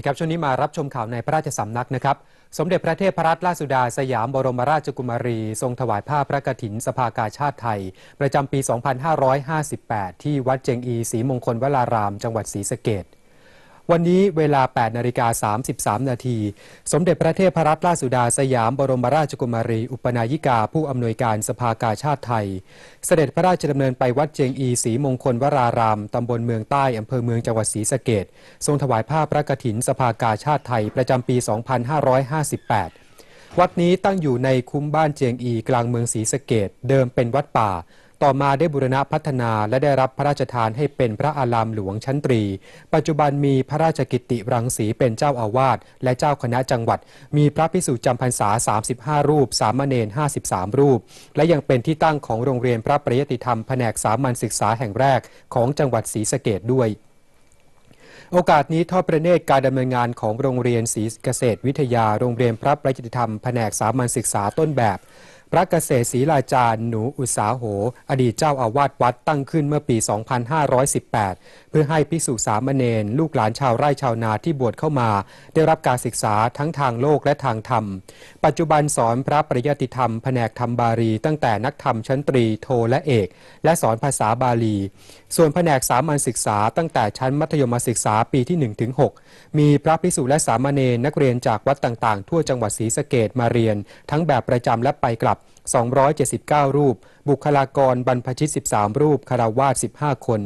ดีครับ ช่วงนี้มารับชมข่าวในพระราชสำนักนะครับ สมเด็จพระเทพรัตนราชสุดาสยามบรมราชกุมารี ทรงถวายผ้าพระกฐินสภากาชาติไทย ประจำปี 2558 ที่วัดเจงอีศรีมงคลวราราม จังหวัดศรีสะเกษ วันนี้เวลา 8 นาฬิกา 33 นาที สมเด็จพระเทพรัตนราชสุดาสยามบรมราชกุมารี อุปนายิกาผู้อำนวยการสภากาชาติไทย เสด็จพระราชดำเนินไปวัดเจงอีศรีมงคลวราราม ตำบลเมืองใต้ อำเภอเมืองจังหวัดศรีสะเกษทรงถวายผ้าพระกฐินสภากาชาติไทยประจำปี 2558 วัดนี้ตั้งอยู่ในคุ้มบ้านเจียงอีกลางเมืองศรีสะเกดเดิมเป็นวัดป่า ต่อมาได้บูรณะพัฒนาและได้รับพระราชทานให้เป็นพระอารามหลวงชั้นตรี ปัจจุบันมีพระราชกิตติรังสีเป็นเจ้าอาวาสและเจ้าคณะจังหวัด มีพระภิกษุจำพรรษา 35 รูป สามเณร 53 รูป และยังเป็นที่ตั้งของโรงเรียนพระปริยติธรรมแผนกสามัญศึกษาแห่งแรกของจังหวัดศรีสะเกดด้วยโอกาสนี้ทอดพระเนตรการดำเนินงานของโรงเรียนศรีเกษตรวิทยา โรงเรียนพระประยติธรรมแผนกสามัญศึกษาต้นแบบ พระเกษตรศรีลาจารย์หนูอุตสาโห อดีตเจ้าอาวาสวัดตั้งขึ้นเมื่อปี 2518 เพื่อให้ภิกษุสามเณรลูกหลานชาวไร่ชาวนาที่บวชเข้ามา ได้รับการศึกษาทั้งทางโลกและทางธรรม ปัจจุบันสอนพระปริยติธรรมแผนกธรรมบาลีตั้งแต่นักธรรมชั้นตรีโทและเอก และสอนภาษาบาลี ส่วนแผนกสามัญศึกษาตั้งแต่ชั้นมัธยมศึกษาปีที่1ถึง6มีพระภิกษุและสามเณรนักเรียนจากวัดต่างๆ ทั่วจังหวัดศรีสะเกดมาเรียน ทั้งแบบประจำและไปกลับ 279 รูป บุคลากรบรรพชิต 13 รูปคาราวาส15 คน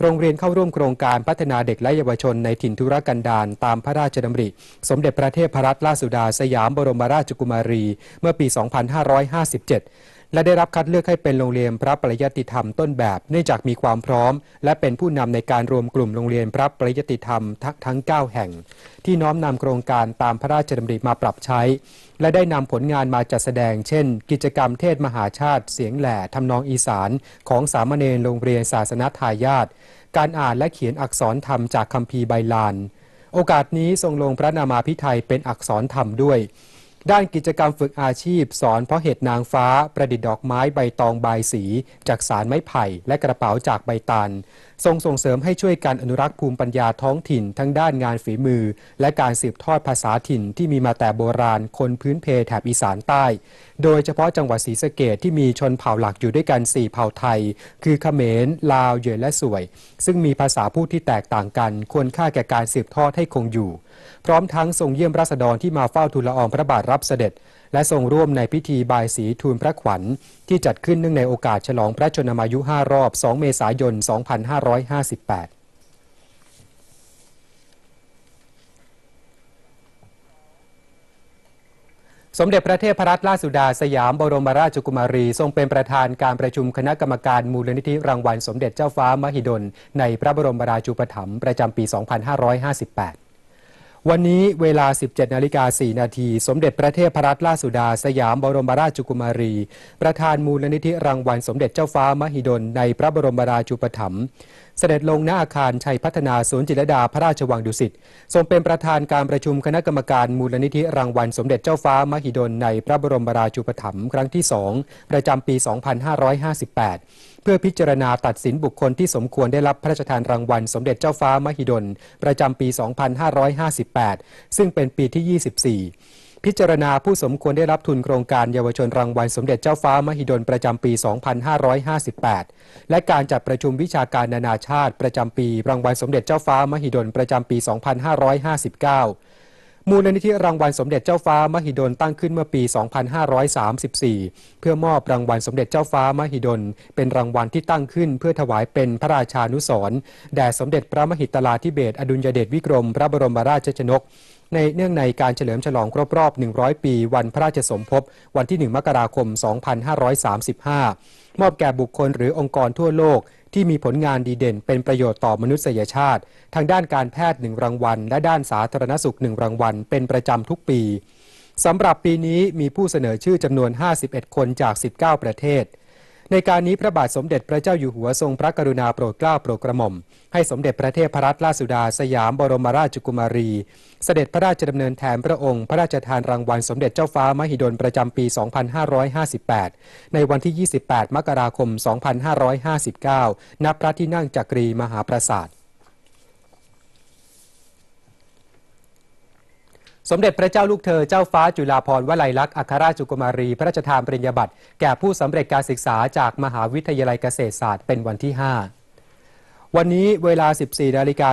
โรงเรียนเข้าร่วมโครงการพัฒนาเด็กและเยาวชนในถิ่นธุรกันดารตามพระราชดำริ สมเด็จพระเทพรัตนราชสุดาสยามบรมราชกุมารี เมื่อปี 2557 และได้รับคัดเลือกให้เป็นโรงเรียนพระปริยติธรรมต้นแบบ เนื่องจากมีความพร้อม และเป็นผู้นำในการรวมกลุ่มโรงเรียนพระปริยติธรรมทั้ง9แห่ง ที่น้อมนำโครงการตามพระราชดำริมาปรับใช้ และได้นำผลงานมาจัดแสดง เช่น กิจกรรมเทศมหาชาติ เสียงแหล่ทำนองอีสาน ของสามเณรโรงเรียนศาสนทายาทการอ่านและเขียนอักษรธรรมจากคัมภีร์ไบลาน โอกาสนี้ทรงลงพระนามาพิไทยเป็นอักษรธรรมด้วย ด้านกิจกรรมฝึกอาชีพ สอนเพาะเห็ดนางฟ้า ประดิษฐ์ดอกไม้ใบตองใบายสี จากสารไม้ไผ่ และกระเป๋าจากใบตาล ทรงส่งเสริมให้ช่วยการอนุรักษ์ภูมิปัญญาท้องถิ่น ทั้งด้านงานฝีมือ และการสืบทอดภาษาถิ่นที่มีมาแต่โบราณคนพื้นเพแถบอีสานใต้ โดยเฉพาะจังหวัดศรีสะเกดที่มีชนเผ่าหลักอยู่ด้วยกัน 4 เผ่าไทย คือเขมร ลาว เยอและสวย ซึ่งมีภาษาพูดที่แตกต่างกัน ควรค่าแก่การสืบทอดให้คงอยู่ พร้อมทั้งทรงเยี่ยมราษฎรที่มาเฝ้าทูลละอองพระบาทรับเสด็จ และทรงร่วมในพิธีบายสีทูลพระขวัญ ที่จัดขึ้นเนื่องในโอกาสฉลองพระชนมายุ 5 รอบ 2 เมษายน 2558สมเด็จพระเทพรัตนราชสุดาสยามบรมราชกุมารี ทรงเป็นประธานการประชุมคณะกรรมการมูลนิธิรางวัลสมเด็จเจ้าฟ้ามหิดล ในพระบรมราชูปถัมภ์ประจำปี 2558 วันนี้เวลา 17 นาฬิกา 4 นาที สมเด็จพระเทพรัตนราชสุดา สยามบรมราชกุมารี ประธานมูลนิธิรางวัลสมเด็จเจ้าฟ้ามหิดล ในพระบรมราชูปถัมภ์ เสด็จลงณอาคารชัยพัฒนาศูนย์จิรดาพระราชวังดุสิต ทรงเป็นประธานการประชุมคณะกรรมการมูลนิธิรางวัลสมเด็จเจ้าฟ้ามหิดลในพระบรมราชูปถัมภ์ครั้งที่ 2 ประจำปี 2558 เพื่อพิจารณาตัดสินบุคคลที่สมควรได้รับพระราชทานรางวัล สมเด็จเจ้าฟ้ามหิดล ประจำปี 2558 ซึ่งเป็นปีที่ 24พิจารณาผู้สมควรได้รับทุนโครงการเยาวชนรางวัลสมเด็จเจ้าฟ้ามหิดลประจำปี 2558 และการจัดประชุมวิชาการนานาชาติประจำปี รางวัลสมเด็จเจ้าฟ้ามหิดลประจำปี 2559 มูลนิธิรางวัลสมเด็จเจ้าฟ้ามหิดลตั้งขึ้นเมื่อปี 2534 เพื่อมอบรางวัลสมเด็จเจ้าฟ้ามหิดล เป็นรางวัลที่ตั้งขึ้น เพื่อถวายเป็นพระราชานุสรณ์แด่สมเด็จพระมหิตลาธิเบศอดุลยเดชวิกรม พระบรมราชชนก ในเนื่องในการเฉลิมฉลองครบรอบ 100 ปี วันพระราชสมภพวันที่ 1 มกราคม 2535 มอบแก่บุคคลหรือองค์กรทั่วโลกที่มีผลงานดีเด่นเป็นประโยชน์ต่อมนุษยชาติ ทางด้านการแพทย์1รางวัล และด้านสาธารณสุข1รางวัล เป็นประจำทุกปีสำหรับปีนี้มีผู้เสนอชื่อจำนวน 51 คนจาก 19 ประเทศ ในการนี้พระบาทสมเด็จพระเจ้าอยู่หัวทรงพระกรุณาโปรดเกล้าโปรดกระหม่อม ให้สมเด็จพระเทพรัตนราชสุดาสยามบรมราชกุมารี เสด็จพระราชดำเนินแทนพระองค์ พระราชทานรางวัลสมเด็จเจ้าฟ้ามหิดลประจำปี 2558 ในวันที่ 28 มกราคม 2559 ณ พระที่นั่งจักรีมหาปราสาท สมเด็จพระเจ้าลูกเธอเจ้าฟ้าจุฬาภรณ์วลัยลักษณ์อัครราชกุมารี พระราชทานปริญญาบัตรแก่ผู้สำเร็จการศึกษาจากมหาวิทยาลัยเกษตรศาสตร์เป็นวันที่ 5 วันนี้เวลา 14นาฬิกา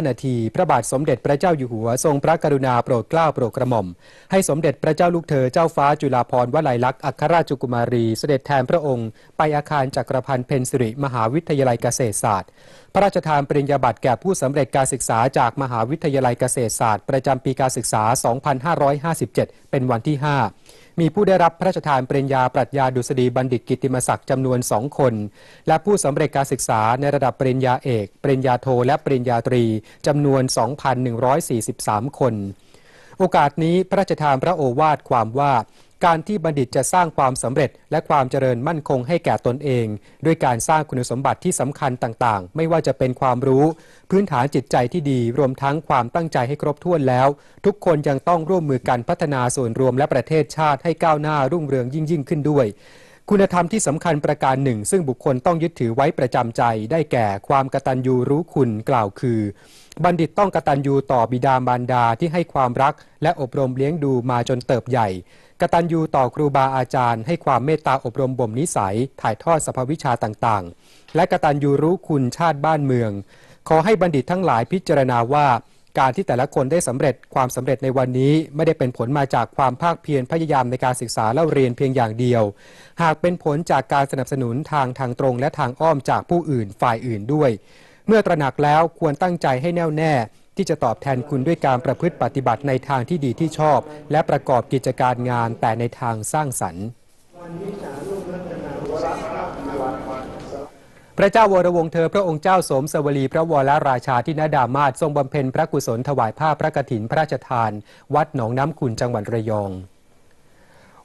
15 นาที พระบาทสมเด็จพระเจ้าอยู่หัว ทรงพระกรุณาโปรดเกล้าโปรดกระหม่อม ให้สมเด็จพระเจ้าลูกเธอเจ้าฟ้าจุฬาภรณ์วลัยลักษณ์อัครราชกุมารี เสด็จแทนพระองค์ ไปอาคารจักรพันธ์เพนสิริ มหาวิทยาลัยเกษตรศาสตร์ พระราชทานปริญญาบัตรแก่ผู้สำเร็จการศึกษาจากมหาวิทยาลัยเกษตรศาสตร์ ประจำปีการศึกษา 2557 เป็นวันที่ 5 มีผู้ได้รับพระราชทานปริญญาปรัชญาดุษฎีบัณฑิตกิตติมศักดิ์จำนวน 2 คน และผู้สำเร็จการศึกษาในระดับปริญญาเอก ปริญญาโทและปริญญาตรีจำนวน 2,143 คน โอกาสนี้พระราชทานพระโอวาทความว่า การที่บัณฑิตจะสร้างความสำเร็จ และความเจริญมั่นคงให้แก่ตนเอง ด้วยการสร้างคุณสมบัติที่สำคัญต่างๆ ไม่ว่าจะเป็นความรู้ พื้นฐานจิตใจที่ดี รวมทั้งความตั้งใจให้ครบถ้วนแล้ว ทุกคนยังต้องร่วมมือกันพัฒนาส่วนรวมและประเทศชาติให้ก้าวหน้ารุ่งเรืองยิ่งยิ่งขึ้นด้วยคุณธรรมที่สำคัญประการหนึ่ง ซึ่งบุคคลต้องยึดถือไว้ประจำใจ ได้แก่ความกตัญญูรู้คุณกล่าวคือ บัณฑิตต้องกตัญญูต่อบิดามารดาที่ให้ความรัก และอบรมเลี้ยงดูมาจนเติบใหญ่กตัญญูต่อครูบาอาจารย์ ให้ความเมตตาอบรมบ่มนิสัย ถ่ายทอดสภวิชาต่างๆ และกตัญญูรู้คุณชาติบ้านเมือง ขอให้บัณฑิตทั้งหลายพิจารณาว่า การที่แต่ละคนได้สำเร็จความสำเร็จในวันนี้ไม่ได้เป็นผลมาจากความภาคเพียรพยายามในการศึกษาเล่าเรียนเพียงอย่างเดียว หากเป็นผลจากการสนับสนุนทางทางตรงและทางอ้อมจากผู้อื่นฝ่ายอื่นด้วย เมื่อตระหนักแล้วควรตั้งใจให้แน่วแน่ ที่จะตอบแทนคุณด้วยการประพฤติปฏิบัติในทางที่ดีที่ชอบ และประกอบกิจการงานแต่ในทางสร้างสรรค์พระเจ้าวรวงเธอพระองค์เจ้าสมสวลีพระวรราชาที่นาดามาศทรงบำเพ็ญพระกุศลถวายผ้าพระกฐินพระราชทาน วัดหนองน้ำขุนจังหวัดระยอง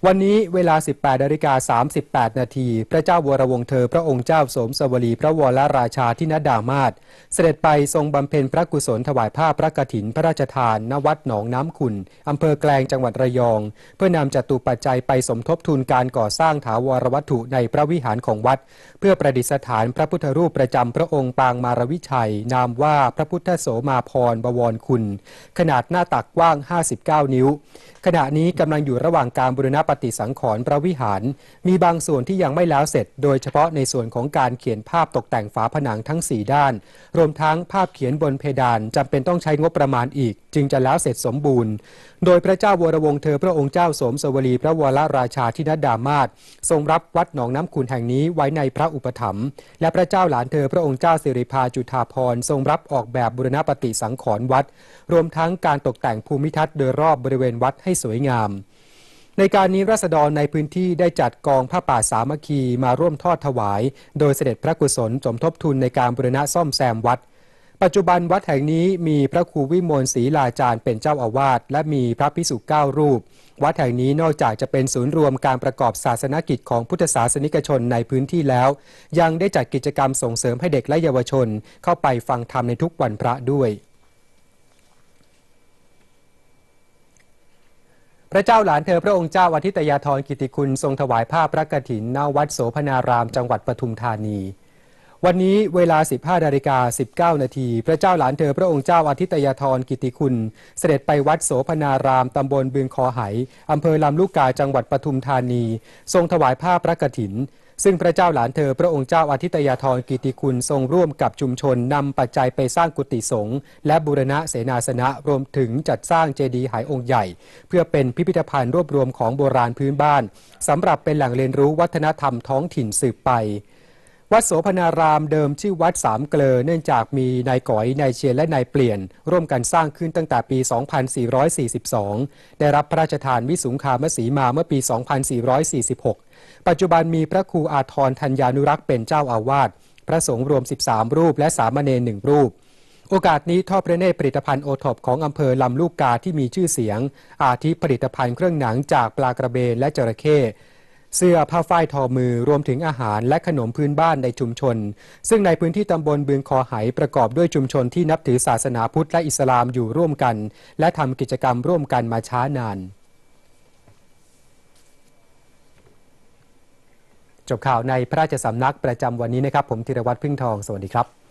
วันนี้เวลา 18นาฬิกา38 นาที พระเจ้าวรวงเธอพระองค์เจ้าสมสวลีพระวรราชาที่นดามาศเสด็จไปทรงบำเพ็ญพระกุศลถวายผ้าพระกฐินพระราชทานณวัดหนองน้ำขุนอำเภอแกลงจังหวัดระยอง เพื่อนำจตุปัจจัยไปสมทบทุนการก่อสร้างถาวรวัตถุในพระวิหารของวัด เพื่อประดิษฐานพระพุทธรูปประจำพระองค์ปางมารวิชัย นามว่าพระพุทธโสมาพรบวรคุณ ขนาดหน้าตักกว้าง 59 นิ้ว ขณะนี้กำลังอยู่ระหว่างการบูรณปฏิสังขรณ์พระวิหาร มีบางส่วนที่ยังไม่แล้วเสร็จ โดยเฉพาะในส่วนของการเขียนภาพตกแต่งฝาผนังทั้ง 4 ด้าน รวมทั้งภาพเขียนบนเพดานจำเป็นต้องใช้งบประมาณอีก จึงจะแล้วเสร็จสมบูรณ์ โดยพระเจ้าวรวงเธอพระองค์เจ้าสมสวลีพระวรราชาธินดามาศทรงรับวัดหนองน้ำขุนแห่งนี้ไว้ในพระอุปถัมภ์และพระเจ้าหลานเธอพระองค์เจ้าสิริพาจุฑาภรทรงรับออกแบบบุรณปฏิสังขรณ์วัด รวมทั้งการตกแต่งภูมิทัศน์โดยรอบบริเวณวัดให้สวยงาม ในการนี้รัษฎรในพื้นที่ได้จัดกองผ้าป่าสามัคคีมาร่วมทอดถวาย โดยเสด็จพระกุศลสมทบทุนในการบูรณะซ่อมแซมวัด ปัจจุบันวัดแห่งนี้มีพระครูวิมลศรีลาจารย์เป็นเจ้าอาวาสและมีพระพิสุเก้ารูป วัดแห่งนี้นอกจากจะเป็นศูนย์รวมการประกอบศาสนกิจของพุทธศาสนิกชนในพื้นที่แล้ว ยังได้จัดกิจกรรมส่งเสริมให้เด็กและเยาวชน เข้าไปฟังธรรมในทุกวันพระด้วย พระเจ้าหลานเธอพระองค์เจ้าอาทิตยาธรกิติคุณทรงถวายผ้าพระกฐินณวัดโสพนารามจังหวัดปทุมธานี วันนี้เวลา 15นาฬิกา19 นาที พระเจ้าหลานเธอพระองค์เจ้าอาทิตยาธรกิติคุณ เสด็จไปวัดโสพนารามตำบลบึงคอไหอำเภอลำลูกกาจังหวัดปทุมธานี ทรงถวายผ้าพระกฐิน ซึ่งพระเจ้าหลานเธอพระองค์เจ้าอาทิตยาธรกิติคุณทรงร่วมกับชุมชนนำปัจจัยไปสร้างกุฏิสงฆ์และบูรณะเสนาสนะรวมถึงจัดสร้างเจดีย์หายองค์ใหญ่ เพื่อเป็นพิพิธภัณฑ์รวบรวมของโบราณพื้นบ้านสำหรับเป็นแหล่งเรียนรู้วัฒนธรรมท้องถิ่นสืบไป วัดโสพนารามเดิมชื่อวัดสามเกลอเนื่องจากมีนายก๋อยนายเชียนและนายเปลี่ยน ร่วมกันสร้างขึ้นตั้งแต่ปี 2442 ได้รับพระราชทานวิสุงคามสีมาเมื่อปี 2446 ปัจจุบันมีพระครูอาทรธัญญานุรักษ์เป็นเจ้าอาวาสพระสงฆ์รวม 13 รูปและสามเณรหนึ่งรูป โอกาสนี้ทอดพระเนตรผลิตภัณฑ์โอท็อปของอำเภอลำลูกกาที่มีชื่อเสียง อาทิผลิตภัณฑ์เครื่องหนังจากปลากระเบนและจระเข้ เสื้อผ้าฝ้ายทอมือรวมถึงอาหารและขนมพื้นบ้านในชุมชน ซึ่งในพื้นที่ตำบลบึงคอไหประกอบด้วยชุมชนที่นับถือศาสนาพุทธและอิสลามอยู่ร่วมกัน และทำกิจกรรมร่วมกันมาช้านานจบข่าวในพระราชสำนักประจำวันนี้นะครับ ผมธีรวัตรพึ่งทอง สวัสดีครับ